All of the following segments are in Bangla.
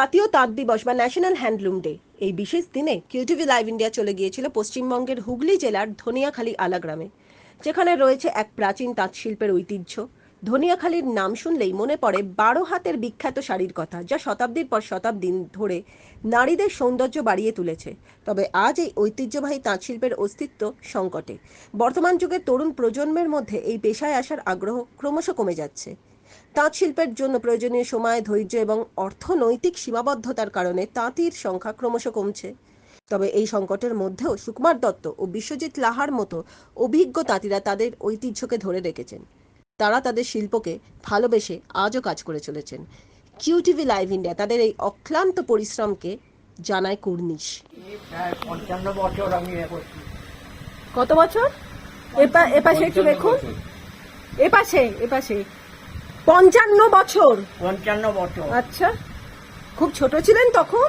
জাতীয় তাঁত দিবস বা ন্যাশনাল হ্যান্ডলুম ডে এই বিশেষ দিনে কিউটিভি লাইভ ইন্ডিয়া চলে গিয়েছিল পশ্চিমবঙ্গের হুগলি জেলার ধনিয়াখালী আলা গ্রামে যেখানে রয়েছে এক প্রাচীন তাঁত শিল্পের ঐতিহ্য। ধনিয়াখালীর নাম শুনলেই মনে পড়ে বারো হাতের বিখ্যাত শাড়ির কথা, যা শতাব্দীর পর শতাব্দী ধরে নারীদের সৌন্দর্য বাড়িয়ে তুলেছে। তবে আজ এই ঐতিহ্যবাহী তাঁত শিল্পের অস্তিত্ব সংকটে। বর্তমান যুগের তরুণ প্রজন্মের মধ্যে এই পেশায় আসার আগ্রহ ক্রমশ কমে যাচ্ছে। তাঁত শিল্পের জন্য প্রয়োজনীয় সময়, ধৈর্য এবং অর্থনৈতিক সীমাবদ্ধতার কারণে তাঁতির সংখ্যা ক্রমশ কমছে। তবে এই সংকটের মধ্যেও সুকুমার দত্ত ও বিশ্বজিৎ লাহার মতো অভিজ্ঞ তাঁতিরা তাদের ঐতিহ্যকে ধরে রেখেছেন। তারা তাদের শিল্পকে ভালোবেসে আজও কাজ করে চলেছেন। কিউটিভি লাইভ ইন্ডিয়া তাদের এই অক্লান্ত পরিশ্রমকে জানায় কুর্নিশ। কত বছর? এপাশে একটু দেখুন। এপাশে এপাশে পঞ্চান্ন বছর। পঞ্চান্ন বছর। আচ্ছা খুব ছোট ছিলেন তখন?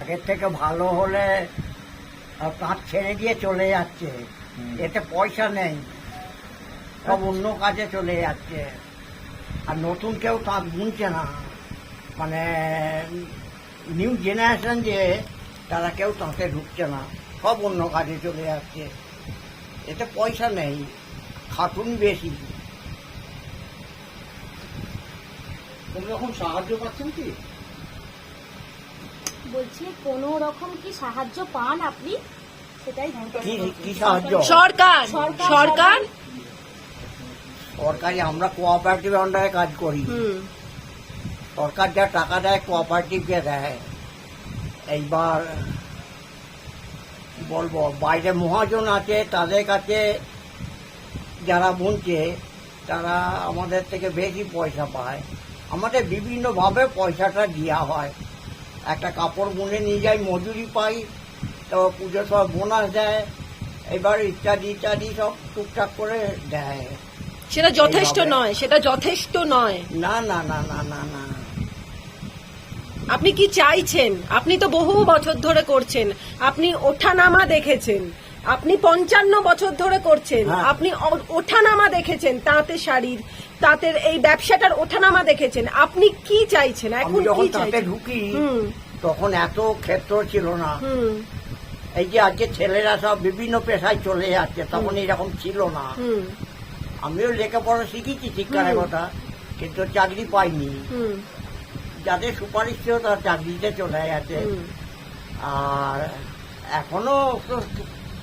আগের থেকে ভালো হলে আর তাঁত ছেড়ে দিয়ে চলে যাচ্ছে। এতে পয়সা নেই। সব অন্য কাজে চলে যাচ্ছে। আর নতুন কেউ তাঁত বুনছে না। মানে নিউ জেনারেশন যে তারা কেউ তাঁতে ঢুকছে না। সব অন্য কাজে চলে যাচ্ছে। এতে পয়সা নেই। খাটুন বেশি। কোনো রকম সাহায্য পাচ্ছেন কি? বলছি কোনো রকম কি সাহায্য পান আপনি? সেটাই কি কি সাহায্য? সরকার! সরকার- আমরা কোঅপারেটিভ আন্ডারে কাজ করি। সরকার যা টাকা দেয় কোঅপারেটিভকে দেয়। এইবার বলব বাইরে মহাজন আছে তাদের কাছে যারা বুনছে তারা আমাদের থেকে বেশি পয়সা পায়। আমাদের বিভিন্নভাবে পয়সাটা দেওয়া হয়। একটা কাপড় বুনে নিয়ে যাই মজুরি পাই তো পুজোর সময় বোনাস দেয় এবার ইত্যাদি ইত্যাদি সব টুকটাক করে দেয়। সেটা যথেষ্ট নয় সেটা যথেষ্ট নয়। না না না না না না। আপনি কি চাইছেন? আপনি তো বহু বছর ধরে করছেন। আপনি ওঠানামা দেখেছেন। আপনি পঞ্চান্ন বছর ধরে করছেন। হ্যাঁ। আপনি ওঠানামা দেখেছেন তাঁতে শাড়ির। তাঁতের এই ব্যবসাটার ওঠানামা দেখেছেন। আপনি কি চাইছেন? এখন যখন তাতে ঢুকি তখন এত ক্ষেত্র ছিল না। এই যে আজকে ছেলেরা সব বিভিন্ন পেশায় চলে যাচ্ছে তখন এরকম ছিল না। আমিও লেখাপড়া শিখেছি শিক্ষার কথা কিন্তু চাকরি পাইনি। যাদের সুপারিশ ছিল তার চাকরিতে চলে গেছে। আর এখনও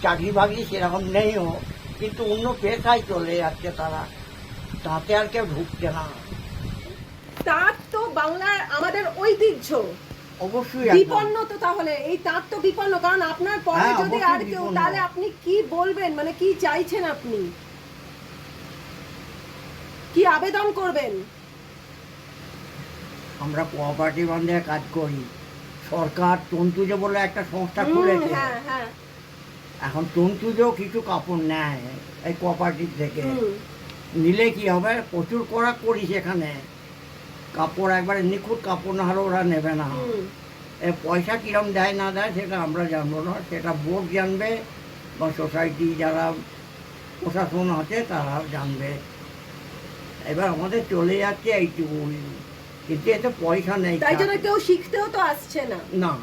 চাকরি বাকরি সেরকম নেইও কিন্তু অন্য পেশায় চলে যাচ্ছে তারা। তাতে আর কেউ ঢুকছে না। তাঁত তো বাংলার আমাদের ঐতিহ্য। অবশ্যই বিপন্ন তো তাহলে এই তাঁত তো বিপন্ন কারণ আপনার পরে হ্যাঁ, যদি আর কেউ তাহলে আপনি কি বলবেন? মানে কি চাইছেন আপনি? কি আবেদন করবেন? আমরা কোঅপারেটিভ আন্ডারে কাজ করি। সরকার তন্তুজে বলে একটা সংস্থা খুলেছে। হ্যাঁ হ্যাঁ। এখন তন্তুজেও কিছু কাপড় নেয় এই কোঅপারেটিভ থেকে। নিলে কি হবে? প্রচুর করা করি সেখানে। কাপড় একবারে নিখুঁত কাপড় না হলে ওরা নেবে না। এ পয়সা কিরম দেয় না দেয় সেটা আমরা জানব না। সেটা বোর্ড জানবে বা সোসাইটি যারা প্রশাসন আছে তারা জানবে। এবার আমাদের চলে যাচ্ছে এইটুকু কিন্তু এতে পয়সা নেই তাই জন্য কেউ শিখতেও তো আসছে না। না।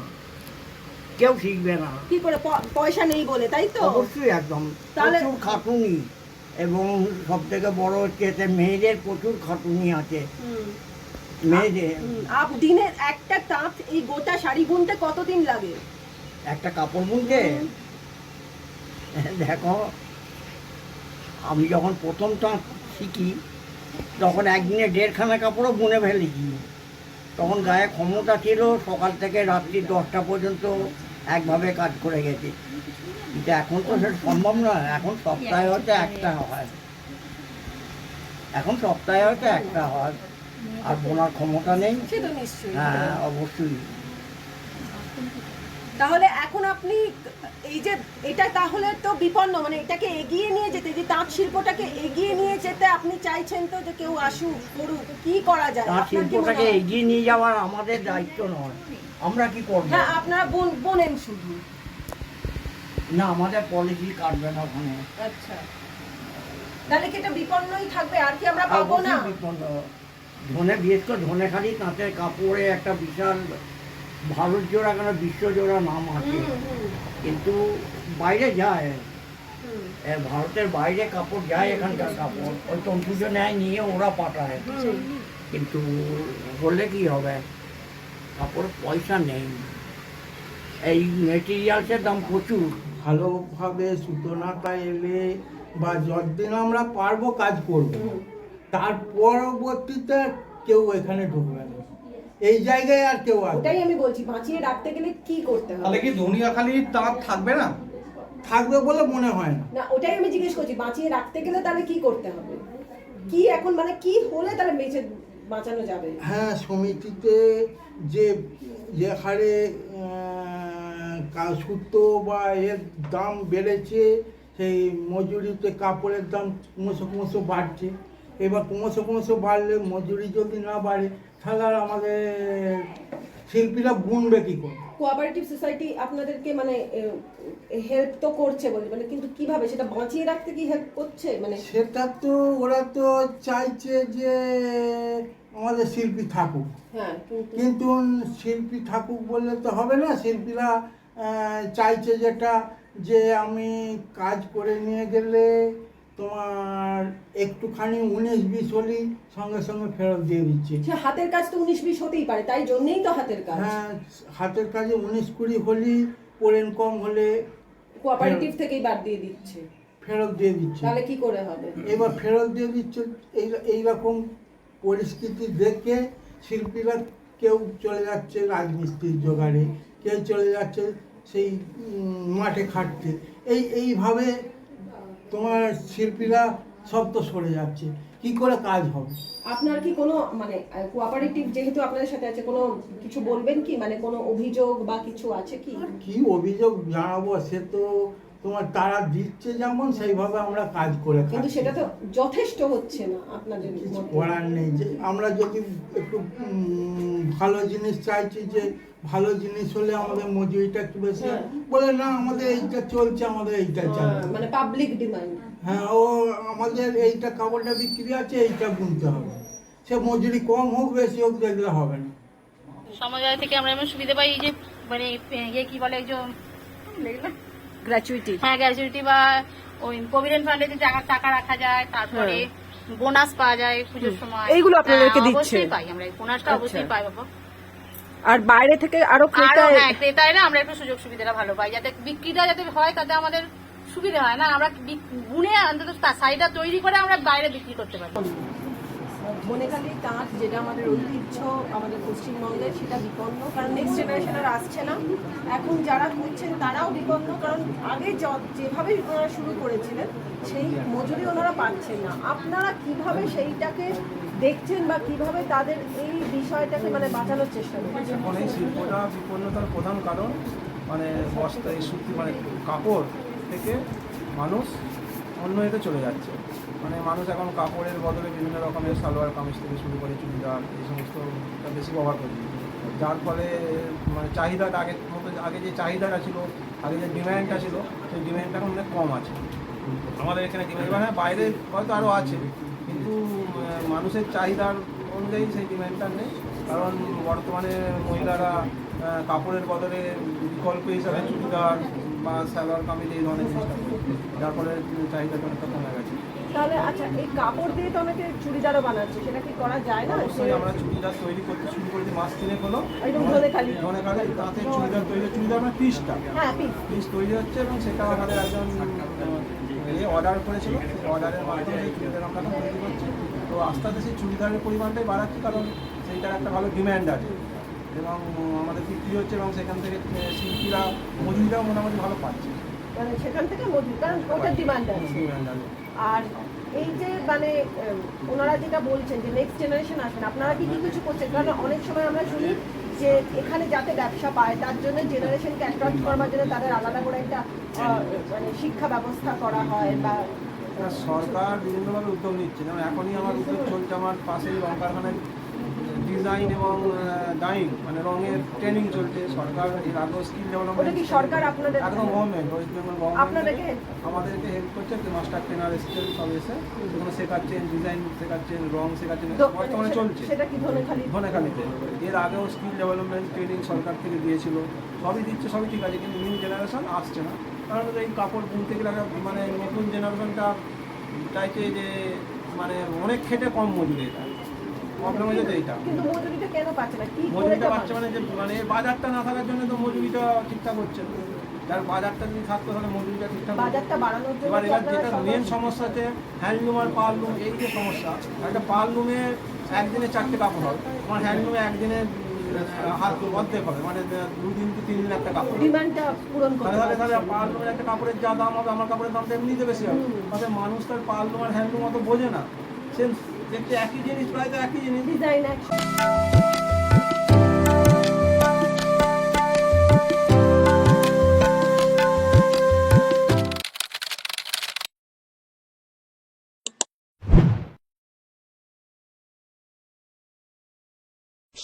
কেউ শিখবে না। কি করে? পয়সা নেই বলে তাই তো? অবশ্যই একদম। তাহলে- খাটুনি। এবং সব থেকে বড় হচ্ছে এতে মেয়েদের প্রচুর খাটুনি আছে। মেয়েদের। আপ দিনে একটা তাঁত এই গোটা শাড়ি বুনতে কতদিন লাগে? একটা কাপড় বুনতে? দেখো আমি যখন প্রথম তাঁত শিখি তখন একদিনে দেড়খানা কাপড়ও বুনে ফেলেছি। তখন গায়ে ক্ষমতা ছিল সকাল থেকে রাত্রি দশটা পর্যন্ত। একভাবে কাজ করে গেছি। কিন্তু এখন তো সেটা সম্ভব নয় এখন সপ্তাহে হয়তো একটা হয়। এখন সপ্তাহে হয়তো একটা হয় আর বোনার ক্ষমতা নেই। হ্যাঁ অবশ্যই। তাহলে এখন আপনি এই যে এটা তাহলে তো বিপন্ন মানে এটাকে এগিয়ে নিয়ে যেতে যে তাঁত শিল্পটাকে এগিয়ে নিয়ে যেতে আপনি চাইছেন তো যে কেউ আসুক করুক কি করা যায়? মনে শিল্পটাকে এগিয়ে নিয়ে যাওয়ার আমাদের দায়িত্ব নয়। আমরা কি করব? হ্যাঁ আপনারা বোন- বোনেন শুধু। না আমাদের পলিসি কাটবে না ওখানে। আচ্ছা। তাহলে কি এটা বিপন্নই থাকবে? আর কি আমরা পাবো না? বিপন্ন। ধনে বিশেষ করে ধনেখালি তাঁতের কাপড়ে একটা বিশাল ভারত জোড়া কেন বিশ্ব জোড়া নাম আছে কিন্তু বাইরে যায়। ভারতের বাইরে কাপড় যায় এখানকার কাপড়। ওই তন্তুজ নেয় নিয়ে ওরা পাঠায়। কিন্তু বললে কি হবে? কাপড় পয়সা নেই। এই মেটেরিয়ালসের দাম প্রচুর। ভালোভাবে সূচনাটা এলে বা যতদিন আমরা পারব কাজ করব তার পরবর্তীতে কেউ এখানে ঢুকবে না। এই জায়গায় আর কেউ আসবে ওটাই আমি বলছি বাঁচিয়ে রাখতে গেলে কি করতে হবে? তাহলে কি ধনিয়াখালির তাঁত থাকবে না? থাকবে বলে মনে হয় না। না ওটাই আমি জিজ্ঞেস করছি বাঁচিয়ে রাখতে গেলে তাহলে কি করতে হবে? কি এখন মানে কি হলে তাহলে বেঁচে বাঁচানো যাবে? হ্যাঁ সমিতিতে যে যে হারে আহ, কা- সুতো বা এর দাম বেড়েছে সেই মজুরিতে কাপড়ের দাম ক্রমশ ক্রমশ বাড়ছে। এবার ক্রমশ ক্রমশ বাড়লে মজুরি যদি না বাড়ে তাহলে আর আমাদের শিল্পীরা বুনবে কী করে? কোঅপারেটিভ সোসাইটি আপনাদেরকে মানে হেল্প তো করছে বলে মানে কিন্তু কীভাবে? সেটা বাঁচিয়ে রাখতে কি হেল্প করছে? মানে সেটা তো ওরা তো চাইছে যে আমাদের শিল্পী থাকুক। হ্যাঁ কিন্তু কিন্তু শিল্পী থাকুক বললে তো হবে না। শিল্পীরা চাইছে যেটা যে আমি কাজ করে নিয়ে গেলে তোমার একটুখানি উনিশ বিশ হলেই সঙ্গে সঙ্গে ফেরত দিয়ে দিচ্ছে। সে হাতের কাজ তো উনিশ বিশ হতেই পারে তাই জন্যেই তো হাতের কাজ। হ্যাঁ হাতের কাজে উনিশ কুড়ি হলেই পোড়েন কম হলে কোঅপারেটিভ থেকেই বাদ দিয়ে দিচ্ছে। ফেরত দিয়ে দিচ্ছে। তাহলে কি করে হবে? এবার ফেরত দিয়ে দিচ্ছে এই এইরকম পরিস্থিতি দেখে শিল্পীরা কেউ চলে যাচ্ছে রাজমিস্ত্রির জোগাড়ে কেউ চলে যাচ্ছে সেই মাঠে খাটতে। এই এইভাবে তোমার শিল্পীরা সব তো সরে যাচ্ছে। কি করে কাজ হবে? আপনার কি কোনো মানে কোঅপারেটিভ যেহেতু আপনাদের সাথে আছে কোনো কিছু বলবেন কি? মানে কোনো অভিযোগ বা কিছু আছে কি? কি অভিযোগ জানাব সে তো তোমার তারা দিচ্ছে যেমন সেইভাবে আমরা কাজ করে কিন্তু সেটা তো যথেষ্ট হচ্ছে না আপনাদের কিছু করার নেই। যে আমরা যদি একটু ভালো জিনিস চাইছি যে ভালো জিনিস হলে আমাদের মজুরিটা একটু বেশি হ্যাঁ। বলে না আমাদের এইটা চলছে আমাদের এইটা আহ, চলবে মানে পাবলিক ডিমান্ড হ্যাঁ ও আমাদের এইটা কাপড়টা বিক্রি আছে এইটা বুনতে হবে। সে মজুরি কম হোক বেশি হোক দেখলে হবে না। সমবায় থেকে আমরা এমন সুবিধা পাই যে মানে ইয়ে কি বলে একজন গ্র্যাচুইটি হ্যাঁ গ্র্যাচুইটি বা ওই প্রভিডেন্ট ফান্ডে যে টাকা টাকা রাখা যায় তারপরে বোনাস পাওয়া যায় পুজোর সময়। হ্যাঁ। এইগুলো আপনাদেরকে হ্যাঁ, দিচ্ছে? অবশ্যই পাই আমরা। বোনাসটা আচ্ছা। অবশ্যই পাই বাবা। আর বাইরে থেকে আরও আরও হ্যাঁ ক্রেতারা আমরা একটু সুযোগ সুবিধাটা ভালো পাই। যাতে বিক্রিটা যাতে হয় তাতে আমাদের সুবিধা হয়। না আমরা গুনে অন্তত সাইডটা তৈরি করে আমরা বাইরে বিক্রি করতে পারি ধনেখালি তাঁত যেটা আমাদের ঐতিহ্য, আমাদের পশ্চিমবঙ্গের সেটা বিপন্ন, কারণ নেক্সট জেনারেশন আর আসছে না। এখন যারা করছেন তারাও বিপন্ন, কারণ আগে যেভাবে ওনারা শুরু করেছিলেন, সেই মজুরি ওনারা পাচ্ছেন না। আপনারা কীভাবে সেইটাকে দেখছেন বা কীভাবে তাদের এই বিষয়টাকে মানে বাঁচানোর চেষ্টা করছেন? এই শিল্পটা বিপন্নতার প্রধান কারণ মানে বস্তা, এই সুতি মানে কাপড় থেকে মানুষ অন্য এতে চলে যাচ্ছে। মানে মানুষ এখন কাপড়ের বদলে বিভিন্ন রকমের সালোয়ার কামিজ থেকে শুরু করে চুড়িদার, এই সমস্ত বেশি ব্যবহার করছে যার ফলে মানে চাহিদাটা আগের মতো, আগে যে চাহিদাটা ছিল, আগে যে ডিম্যান্ডটা ছিল, সেই ডিম্যান্ডটা এখন অনেক কম আছে। আমাদের এখানে ডিম্যান্ড হ্যাঁ বাইরে হয়তো আরও আছে, কিন্তু মানুষের চাহিদার অনুযায়ী সেই ডিম্যান্ডটা নেই। কারণ বর্তমানে মহিলারা কাপড়ের বদলে বিকল্প হিসাবে চুড়িদার বা সালোয়ার কামিজ এই ধরনের। যার ফলে চাহিদাটা অনেকটা কমে গেছে। তাহলে আচ্ছা এই কাপড় দিয়ে তো অনেকে চুড়িদারও বানাচ্ছে সেটা কি করা যায় না? অবশ্যই আমরা চুড়িদার তৈরি করতে শুরু করেছি মাস তিনেক হলো। একদম ধনেখালি। ধনেখালি তাতে চুড়িদার তৈরি চুড়িদার মানে পিসটা। হ্যাঁ পিস। পিস তৈরি হচ্ছে এবং সেটা আমাদের একজন অর্ডার করেছিল অর্ডারের মাধ্যমে চুড়িদার আমরা তৈরি করছি। তো আস্তে আস্তে সেই চুড়িদারের পরিমাণটাই বাড়াচ্ছি কারণ সেইটার একটা ভালো ডিম্যান্ড আছে। এবং আমাদের বিক্রি হচ্ছে এবং সেখান থেকে শিল্পীরা মজুরিটাও মোটামুটি ভালো পাচ্ছে। মানে সেখান থেকে মজুরি কারণ ওটার ডিমান্ড আছে। ডিম্যান্ড আছে। আর এই যে মানে ওনারা যেটা বলছেন যে নেক্সট জেনারেশন আসবেন, আপনারা কি কিছু করছেন? কারণ অনেক সময় আমরা শুনি যে এখানে যাতে ব্যবসা পায়, তার জন্য জেনারেশনকে অ্যাট্রাক্ট করবার জন্য তাদের আলাদা করে একটা মানে শিক্ষা ব্যবস্থা করা হয় বা সরকার বিভিন্নভাবে উদ্যোগ নিচ্ছে। যেমন এখনই আমার উদ্যোগ চলছে, আমার পাশেই রং কারখানায় ডিল ডিজাইন এবং ডাইং মানে রঙের ট্রেনিং চলছে সরকার এর আগেও স্কিল ওটা ডেভেলপমেন্ট কি সরকার আপনাদের একদম গভর্নমেন্ট ওয়েস্ট বেঙ্গল গভর্নমেন্ট আমাদেরকে হেল্প করছে যে মাস্টার ট্রেনার এসেছেন সব এসে শেখাচ্ছেন ডিজাইন শেখাচ্ছেন রং শেখাচ্ছেন বর্তমানে চলছে। সেটা কি ধনেখালি? এর আগেও স্কিল ডেভেলপমেন্ট ট্রেনিং সরকার থেকে দিয়েছিল। সবই দিচ্ছে সবই ঠিক আছে কিন্তু নিউ জেনারেশন আসছে না। কারণ এই কাপড় বুনতে গেলে একটা মানে নতুন জেনারেশনটা চাইছে যে মানে অনেক খেটে কম মজুরি এটা। প্রবলেম তো এইটা। কিন্তু মজুরিটা কেন পাচ্ছে না? কি মজুরিটা পাচ্ছে মানে যে মানে বাজারটা না থাকার জন্য তো মজুরিটা ঠিকঠাক হচ্ছে যার বাজারটা যদি থাকতো তাহলে মজুরিটা ঠিকঠাক বাজারটা বাড়ানোর জন্য এবার এবার যেটা মেন সমস্যা হচ্ছে হ্যান্ডলুম আর পারলুম এই যে সমস্যা একটা পারলুমে একদিনে চারটে কাপড় হয়। আমার হ্যান্ডলুমে একদিনে হাত অর্ধেক হবে মানে দুদিন কি তিন দিন একটা কাপড় ডিমান্ডটা পূরণ করতে তাহলে তাহলে একটা কাপড়ের যা দাম হবে আমার কাপড়ের দামটা এমনিতে বেশি হবে। মানুষ তার পারলুম আর হ্যান্ডলুম অত বোঝে না। সে দেখতে একই জিনিস প্রায় তো একই জিনিস ডিজাইন এক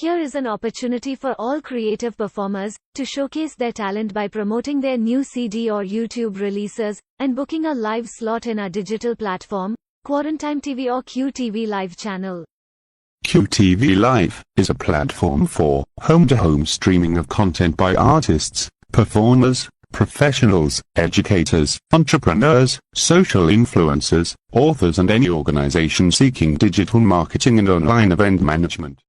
Here is an opportunity for all creative performers to showcase their talent by promoting their new CD or YouTube releases and booking a live slot in our digital platform, Quarantine TV or QTV Live channel. QTV Live is a platform for home-to-home streaming of content by artists, performers, professionals, educators, entrepreneurs, social influencers, authors and any organization seeking digital marketing and online event management.